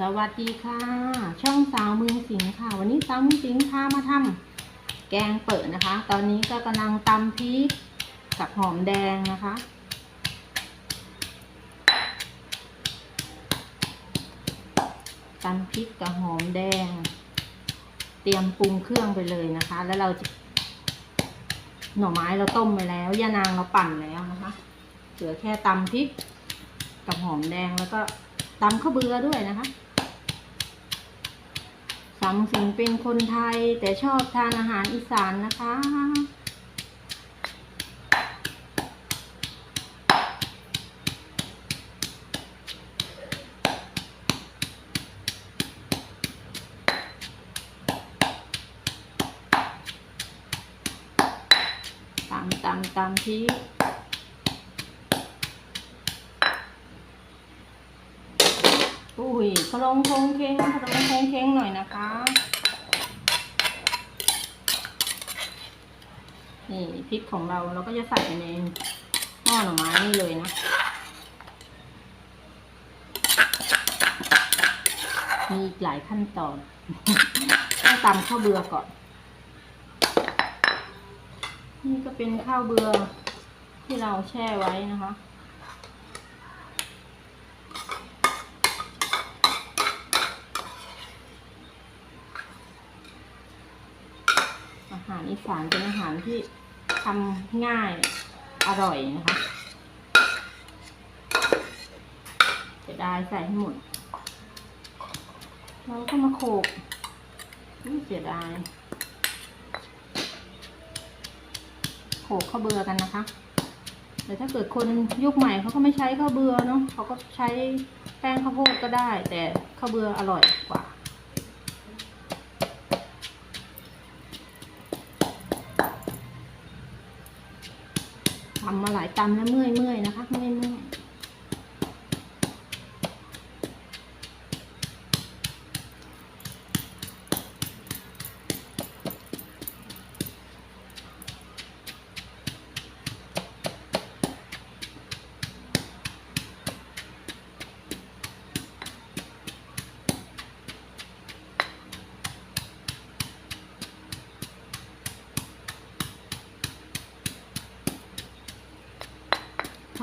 สวัสดีค่ะ ช่องสาวเมืองสิงห์ค่ะ วันนี้สาวเมืองสิงห์พามาทำแกงเปิดนะคะ ตอนนี้ก็กำลังตำพริกกับหอมแดงนะคะตำพริกกับหอมแดง เตรียมปรุงเครื่องไปเลยนะคะ แล้วเราจะหน่อไม้เราต้มไปแล้วยานางเราปั่นแล้วนะคะเหลือแค่ตำพริกกับหอมแดงแล้วก็ตำข้าวเบือด้วยนะคะ สามสิงเป็นคนไทยแต่ชอบทานอาหารอีสานนะคะตำตำตำพริ อุ้ยพะโลงโคงเคงพะโลงโคงเคงหน่อยนะคะ นี่พริกของเราเราก็จะใส่ในหม้อหน่อไม้นี่เลยนะ มีอีกหลายขั้นตอนต้องตำข้าวเบือก่อน นี่ก็เป็นข้าวเบือที่เราแช่ไว้นะคะารอีสานเป็นอาหารที่ทำง่ายอร่อยนะคะจะได้ใส่ให้หมดเราก็มาโขกอุ๊ยเสียดายโขกข้าวเบือกันนะคะ แต่ถ้าเกิดคนยุคใหม่เขาก็ไม่ใช้ข้าวเบือเนาะเขาก็ใช้แป้งข้าวโพดก็ได้ แต่ข้าวเบืออร่อยกว่าำมาหลายตำแล้วเมื่อยเมื่อยนะคะเมื่อยเมื่อย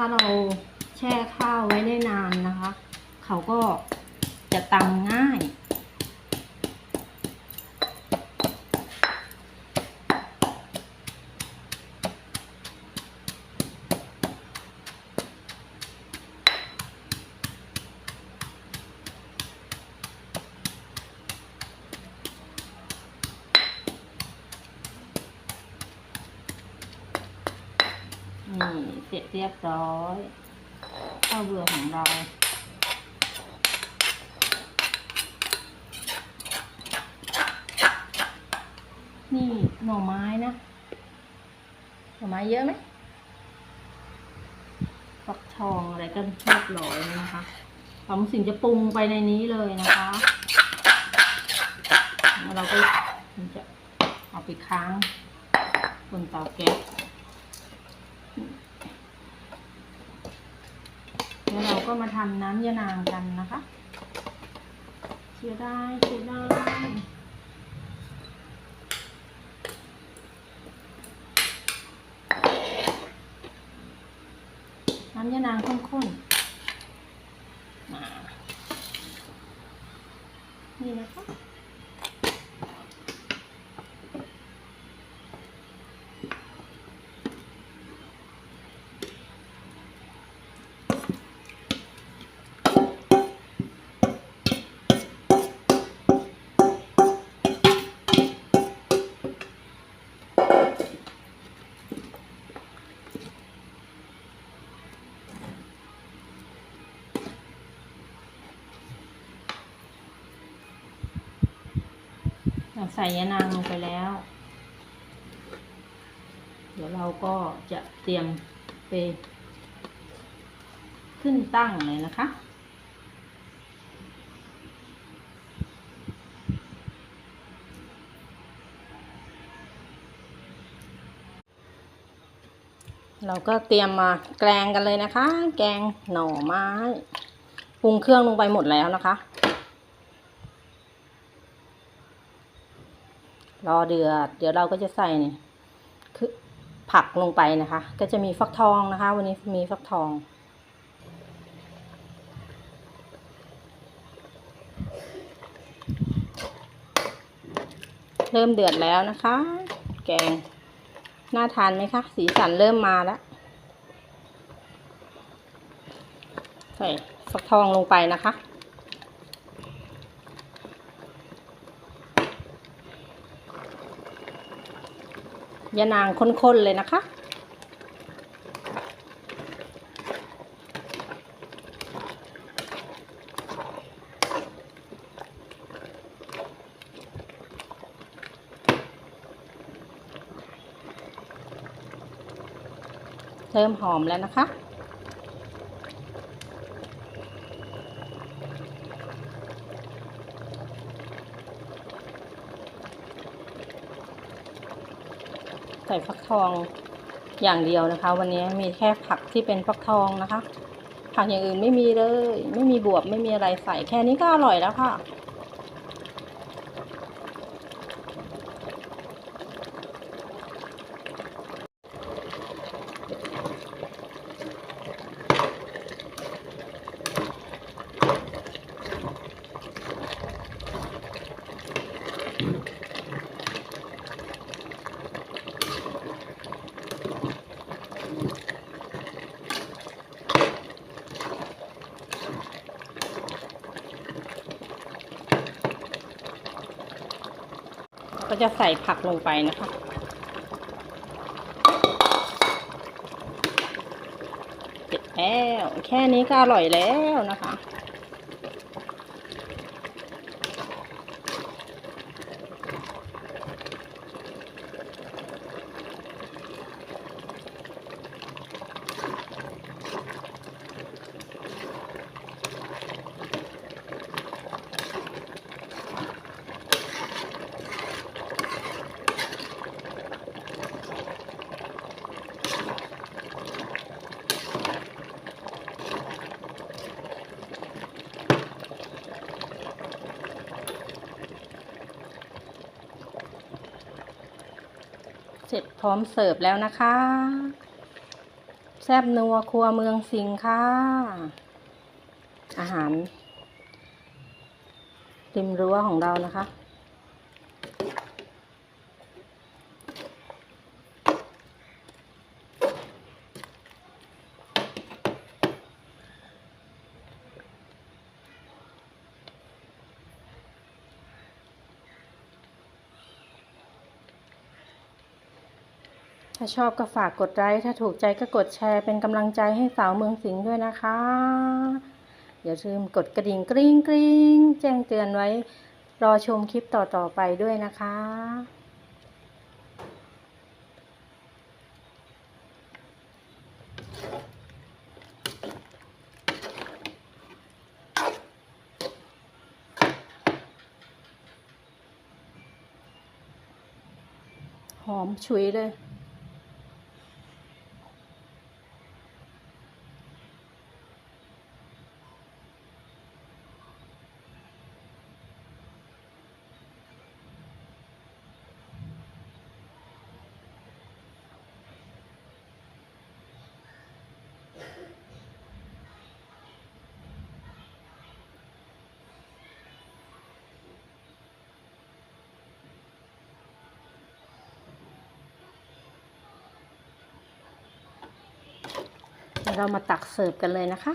ถ้าเราแช่ข้าวไว้ได้นานนะคะ เขาก็จะตำง่าย นี่ เสร็จเรียบร้อยข้าวเบื่อของเรานี่หน่อไม้นะ หน่อไม้เยอะไหมฟักทองอะไรก็เรียบร้อยนะคะผมสิ่งจะปรุงไปในนี้เลยนะคะแล้วเราก็จะเอาไปค้างบนเตาแก๊ส แล้วเรา ก็มาทำน้ำยะนางกันนะคะเสียดายเสียดายน้ำยานางข้นๆ ใส่ยานางลงไปแล้ว เดี๋ยวเราก็จะเตรียมไป ขึ้นตั้งเลยนะคะเราก็เตรียมมาแกงกันเลยนะคะ แกงหน่อไม้ ปรุงเครื่องลงไปหมดแล้วนะคะ รอเดือด เดี๋ยวเราก็จะใส่นี่คือผักลงไปนะคะ ก็จะมีฟักทองนะคะ วันนี้มีฟักทองเริ่มเดือดแล้วนะคะ แกง น่าทานไหมคะ สีสันเริ่มมาแล้ว ใส่ฟักทองลงไปนะคะ ยานางข้นๆเลยนะคะ เริ่มหอมแล้วนะคะ ฟักทองอย่างเดียวนะคะ วันนี้มีแค่ผักที่เป็นฟักทองนะคะ ผักอย่างอื่นไม่มีเลย ไม่มีบวบไม่มีอะไรใส่แค่นี้ก็อร่อยแล้วค่ะก็ จะใส่ผักลงไปนะคะ เสร็จแล้ว แค่นี้ก็อร่อยแล้วนะคะ เสร็จพร้อมเสิร์ฟแล้วนะคะ แซบนัวครัวเมืองสิงห์ค่ะ อาหารริมรั้วของเรานะคะ ถ้าชอบก็ฝากกดไลค์ ถ้าถูกใจก็กดแชร์เป็นกำลังใจให้สาวเมืองสิงห์ด้วยนะคะ อย่าลืมกดกระดิ่งกริ๊งกริ๊งแจ้งเตือนไว้ รอชมคลิปต่อๆไปด้วยนะคะ หอมฉุยเลย เรามาตักเสิร์ฟกันเลยนะคะ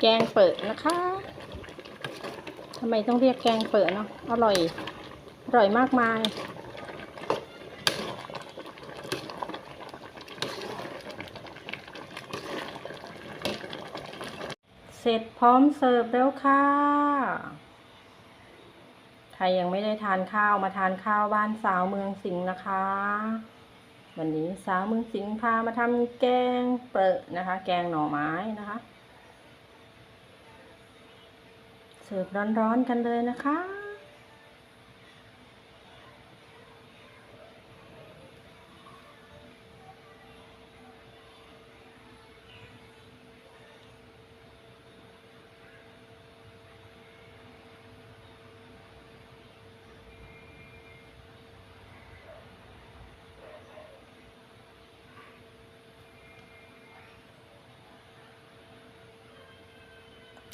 แกงเปิดนะคะทำไมต้องเรียกแกงเปิดเนาะอร่อย อร่อยมากมาย เสร็จพร้อมเสิร์ฟแล้วค่ะ ใครยังไม่ได้ทานข้าวมาทานข้าวบ้านสาวเมืองสิงห์นะคะ วันนี้สาวเมืองสิงห์พามาทำแกงเปิดนะคะ แกงหน่อไม้นะคะ เสิร์ฟร้อนๆกันเลยนะคะ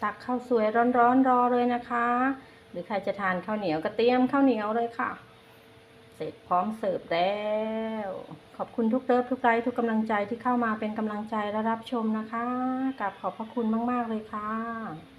ตักข้าวสวยร้อนๆรอเลยนะคะ หรือใครจะทานข้าวเหนียวก็เตรียมข้าวเหนียวเลยค่ะ เสร็จพร้อมเสิร์ฟแล้ว ขอบคุณทุกเลิฟทุกไลค์ทุกกำลังใจที่เข้ามาเป็นกำลังใจและรับชมนะคะกับขอบพระคุณมากๆเลยค่ะ